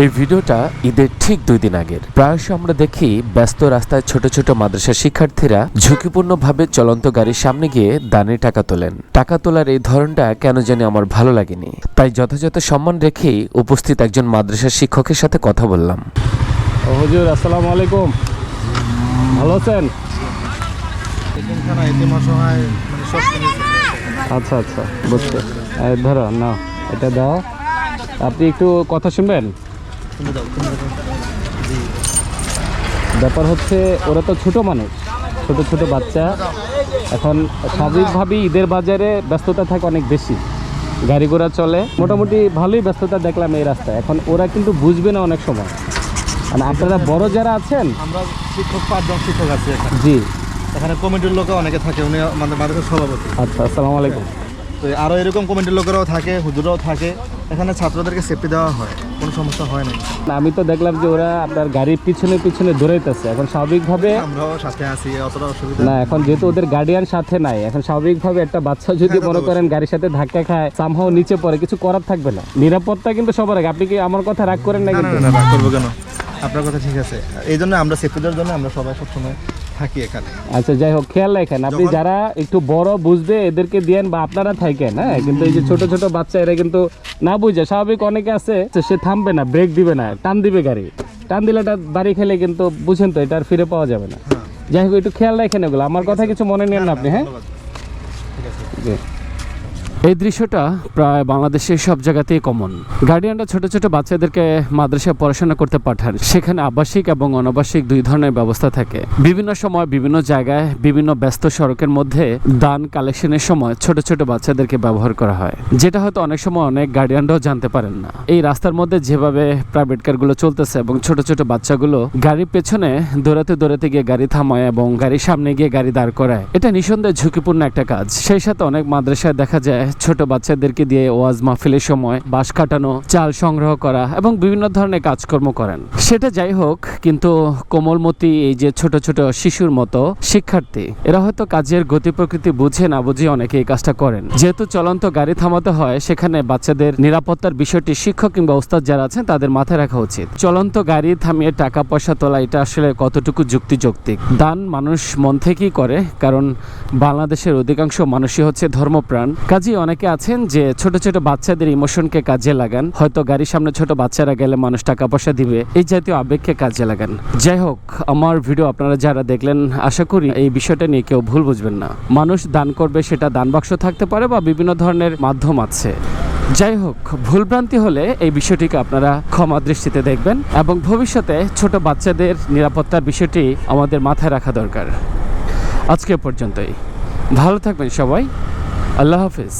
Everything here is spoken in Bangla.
এই ভিডিওটা ঈদের ঠিক দুই দিন আগের। প্রায়শ আমরা দেখি ব্যস্ত রাস্তায় ছোট ছোট মাদ্রাসা শিক্ষার্থীরা ঝুঁকিপূর্ণভাবে চলন্ত গাড়ির সামনে গিয়ে দানের টাকা তোলেন। টাকা তোলার এই ধরনটা কেন জানি আমার ভালো লাগেনি। তাই যথাযথ সম্মান রেখেই উপস্থিত একজন মাদ্রাসা শিক্ষকের সাথে কথা বললাম। হুজুর, আসসালামু আলাইকুম। ভালো আছেন? আচ্ছা আচ্ছা বুঝতে ধরো না এটা দাও। আপনি একটু কথা শুনবেন? ব্যাপার হচ্ছে ওরা তো ছোট মানুষ ছোট ছোট বাচ্চা। এখন স্বাভাবিকভাবেই ঈদের বাজারে ব্যস্ততা থাকে অনেক বেশি। গাড়ি ঘোড়া চলে মোটামুটি ভালোই ব্যস্ততা দেখলাম এই রাস্তায়। এখন ওরা কিন্তু বুঝবে না অনেক সময়। মানে আপনারা বড় যারা আছেন আমরা শিক্ষক পাঁচজন শিক্ষক আছে জি। এখানে কমিটির লোকও অনেকে থাকে উনি আমাদের মাদ্রাসার সভাপতি। আচ্ছা আসসালামু আলাইকুম। তো আরও এরকম কমিটির লোকেরাও থাকে হুজুরাও থাকে। এখানে ছাত্রদেরকে সেফটি দেওয়া হয়। সমস্যা হয় না আমি তো দেখলাম যে ওরা আপনার গাড়ির পিছনে পিছনে দৌড়াইতেছে। এখন স্বাভাবিকভাবে আমরাও সাথে আছি অতটা অসুবিধা না এখন যেহেতু ওদের গার্ডিয়ান সাথে নাই এখন স্বাভাবিকভাবে একটা বাচ্চা যদি মনে করেন গাড়ির সাথে ধাক্কা খায় সামহাও নিচে পড়ে কিছু করার থাকবে না। নিরাপত্তা কিন্তু সবার আগে। আপনি কি আমার কথা রাগ করেন না কিন্তু? না রাগ করব কেন? আপনার কথা ঠিক আছে। এই জন্য আমরা সেফটিদের জন্য আমরা সবাই সবসময় থাকি এখানে। আচ্ছা যাই হোক খেয়াল রাখেন আপনি যারা একটু বড় বুঝবে এদেরকে দিয়েন বা আপনারা থাকেন হ্যাঁ? কিন্তু এই যে ছোট ছোট বাচ্চা এরা কিন্তু না বুঝে। স্বাভাবিক অনেকে আছে সে থামবে না ব্রেক দিবে না টান দিবে গাড়ি। টান দিলে এটা বাড়ি খেলে কিন্তু বুঝেন তো এটা আর ফিরে পাওয়া যাবে না। যাই হোক একটু খেয়াল রাখেন এগুলো। আমার কথা কিছু মনে নেন না আপনি হ্যাঁ? ঠিক জি। এই দৃশ্যটা প্রায় বাংলাদেশের সব জায়গাতেই কমন গার্ডিয়ানরা ছোট ছোট বাচ্চাদেরকে মাদ্রাসায় পড়াশোনা করতে পাঠান। সেখানে আবাসিক এবং অনাবাসিক দুই ধরনের ব্যবস্থা থাকে। বিভিন্ন সময় বিভিন্ন জায়গায় বিভিন্ন ব্যস্ত সড়কের মধ্যে দান কালেকশনের সময় ছোট ছোট বাচ্চাদেরকে ব্যবহার করা হয়। যেটা হয়তো অনেক সময় অনেক গার্ডিয়ানরাও জানতে পারেন না। এই রাস্তার মধ্যে যেভাবে প্রাইভেট কারগুলো চলতেছে এবং ছোট ছোট বাচ্চাগুলো গাড়ির পেছনে দৌড়াতে দৌড়াতে গিয়ে গাড়ি থামায় এবং গাড়ির সামনে গিয়ে গাড়ি দাঁড় করায়, এটা নিঃসন্দেহে ঝুঁকিপূর্ণ একটা কাজ। সেই সাথে অনেক মাদ্রাসায় দেখা যায় ছোট বাচ্চাদেরকে দিয়ে ওয়াজ মাহফিলের সময় বাঁশ কাটানো, চাল সংগ্রহ করা এবং বিভিন্ন ধরনের কাজকর্ম করেন। সেটা যাই হোক, কিন্তু কোমলমতি এই যে ছোট ছোট শিশুর মতো শিক্ষার্থী, এরা হয়তো কাজের গতি প্রকৃতি বুঝে না বুঝে অনেকে এই কাজটা করেন। যেহেতু চলন্ত গাড়ি থামাতে হয়, সেখানে বাচ্চাদের নিরাপত্তার বিষয়টি শিক্ষক কিংবা ওস্তাদ যারা আছেন, তাদের মাথায় রাখা উচিত। চলন্ত গাড়ি থামিয়ে টাকা, পয়সা তোলা, এটা আসলে কতটুকু যুক্তিযৌক্তিক দান মানুষ মন থেকেই করে, কারণ বাংলাদেশের অধিকাংশ মানুষই হচ্ছে ধর্মপ্রাণ। কাজেই অনেকে আছেন যে ছোট ছোট বাচ্চাদের ইমোশনকে কাজে লাগান। হয়তো গাড়ির সামনে ছোট বাচ্চারা গেলে মানুষ টাকা পয়সা দিবে। এই জাতীয় আবেগকে কাজে লাগান। যাই হোক, আমার ভিডিও আপনারা যারা দেখলেন, আশা করি এই বিষয়টা নিয়ে কেউ ভুল বুঝবেন না। মানুষ দান করবে, সেটা দান বাক্স থাকতে পারে বা বিভিন্ন ধরনের মাধ্যম আছে। যাই হোক, ভুলভ্রান্তি হলে এই বিষয়টিকে আপনারা ক্ষমা দৃষ্টিতে দেখবেন এবং ভবিষ্যতে ছোট বাচ্চাদের নিরাপত্তার বিষয়টি আমাদের মাথায় রাখা দরকার। আজকে পর্যন্তই। ভালো থাকবেন সবাই। আল্লাহ হাফিজ।